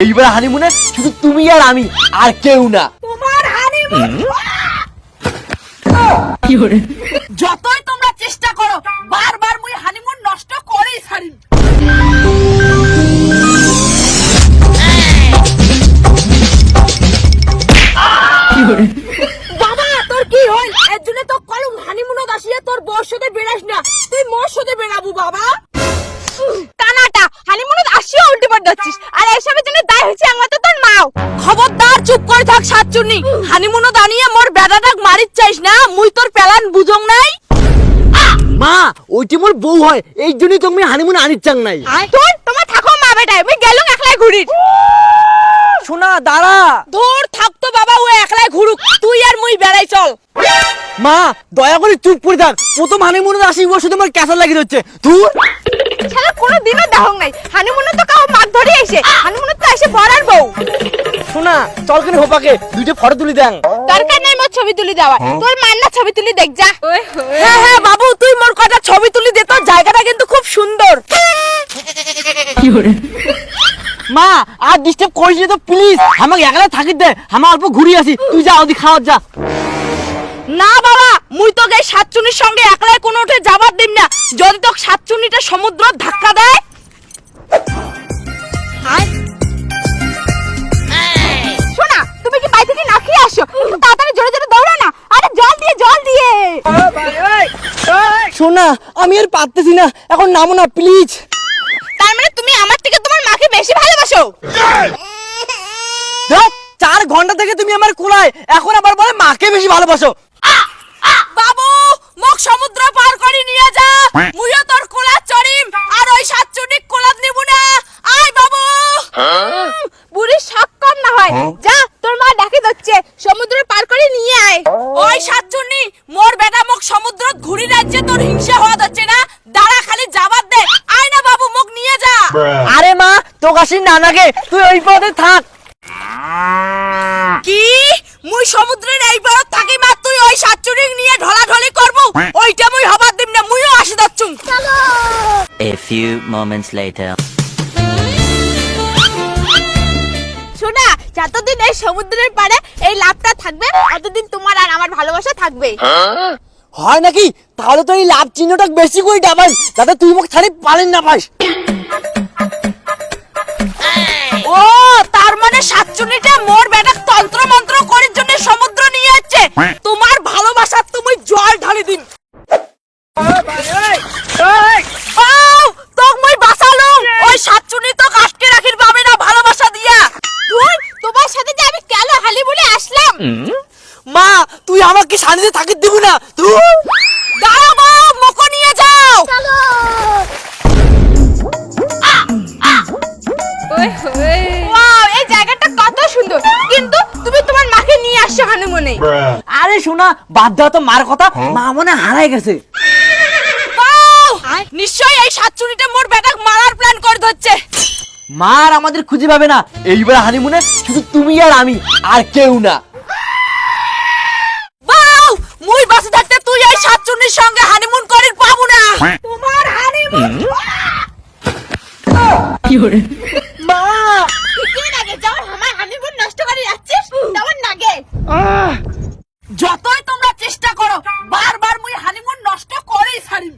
এইবার হানিমুনে শুধু তুমি আর আমি আর কেউ না। তোমার হানিমুন যতই তোমরা চেষ্টা করো বারবার মুই হানিমুন নষ্ট করেই ছাড়ি বাবা তোর কি হল? এর জন্য তো কলম হানিমুনত আসিয়া তোর বউর সাথে বেড়াস না। তুই মোর সাথে বেড়াবো বাবা। কানাটা হানিমুনত আসিও উল্টি পড়ে যাচ্ছিস আর এসবের জন্য দায় হচ্ছে তো তোর মাও। খবরদার চুপ করে থাক সাতচুনি হানিমুনত আনিয়ে মোর বেড়াটাক মারিত চাইস না মুই তোর প্যালান বুঝং নাই। মা ওইটি মোর বউ হয় এই জন্যই তুমি হানিমুন আনিচ্ছাং নাই। তোর তোমার থাকো মা বেটায় মুই গেলুম একলাই ঘুরির। শোনা দাঁড়া। ধর থাকতো বাবা ও একলাই ঘুরুক। তুই আর মুই বেড়াই চল। মা দয়া করে চুপ করে থাক। প্রথম হানিমুনে আসি ওর সাথে আমার ক্যাসার লাগি হচ্ছে তুই শালা কোনো দিনও দেহং নাই। হানিমুনত তো কাউ মাছ ধরে এসে। হানিমুনত তো এসে বড়ার বউ। শোনা চল কেন হোপাকে দুইটা ফটো তুলি দেন দরকার নাই মোর ছবি তুলি দেওয়া তোর মান্না ছবি তুলি দেখ যা। হ্যাঁ হ্যাঁ বাবু তুই মোর কটা ছবি তুলি দে তোর জায়গাটা কিন্তু খুব সুন্দর মা আর ডিস্টার্ব করিস তো প্লিজ আমাকে একলা থাকি দে আমার অল্প ঘুরি আসি তুই যা ওদি খাওয়ার যা। না বাবা মুই তো গাই সাতচুনির সঙ্গে একলাই কোনো উঠে যাবার দিম না। যদি তোক সাতচুনিটা সমুদ্র ধাক্কা দেয়। শোনা তুমি কি বাই থেকে না খেয়ে আসো? একটু তাড়াতাড়ি জোরে জোরে দৌড়া না। আরে জল দিয়ে জল দিয়ে। শোনা আমি আর পারতেছি না। এখন নামো না প্লিজ তার মানে তুমি আমার থেকে তোমার মাকে বেশি ভালোবাসো। চার ঘণ্টা থেকে তুমি আমার কোলায় এখন আবার বলে মাকে বেশি ভালোবাসো। বাবু মোক সমুদ্র পার করে নিয়ে যা। মুইও তোর কোলা চড়িম আর ওই সাতচুনি কোলাত নিব না। আয় বাবু। বুড়ি শখ কম না হয়। যা তোর মা ডাকে দিচ্ছে সমুদ্র পার করে নিয়ে আয়। ওই সাতচুনি মোর বেটা মোক সমুদ্র ঘুরি রাজ্যে তোর হিংসা হওয়া যাচ্ছে না দাঁড়া খালি যাবার দে আয় না বাবু মোক নিয়ে যা আরে কাশি তুই ওই পথে থাক। কি? মুই সমুদ্রের এই থাকি মা তুই ওই নিয়ে ঢলাঢলি করব? ওইটা মুই হবার দিম না মুইও আসি যাচ্ছুম A few moments later. শোনা যতদিন এই সমুদ্রের পাড়ে এই লাভটা থাকবে ততদিন তোমার আর আমার ভালোবাসা থাকবে। হয় নাকি? তাহলে তো এই লাভ চিহ্নটা বেশি করে ডাবাই যাতে তুই মুখ ছাড়ি পালেন না পাস। মানে সাতচুনিটা মোর বেটা তন্ত্র মন্ত্র করার জন্য সমুদ্র নিয়ে যাচ্ছে তোমার ভালোবাসা তুমি জল ঢালি দিন। তোক মুই সাতচুনি তো আটকে রাখির পাবে না ভালোবাসা দিয়া। তোমার সাথে আমি কেন হালি বলে আসলাম। মা তুই আমাকে শান্তিতে থাকি দিব না। তুই হানিমুনে আরে শোনা বাদ দাও তো মার কথা। মা মনে হারাই গেছে। নিশ্চয়ই এই সাতচুনিটা মোর বেটাক মারার প্ল্যান করে ধরছে। মার আমাদের খুঁজে পাবে না। এইবার হানিমুনে শুধু তুমি আর আমি আর কেউ না। বাউ মুই বাসে থাকতে তুই এই সাতচুনির সঙ্গে হানিমুন করির পাবো না। তোমার হানিমুন যতই তোমরা চেষ্টা করো বারবার মুই হানিমুন নষ্ট করেই ছাড়িম।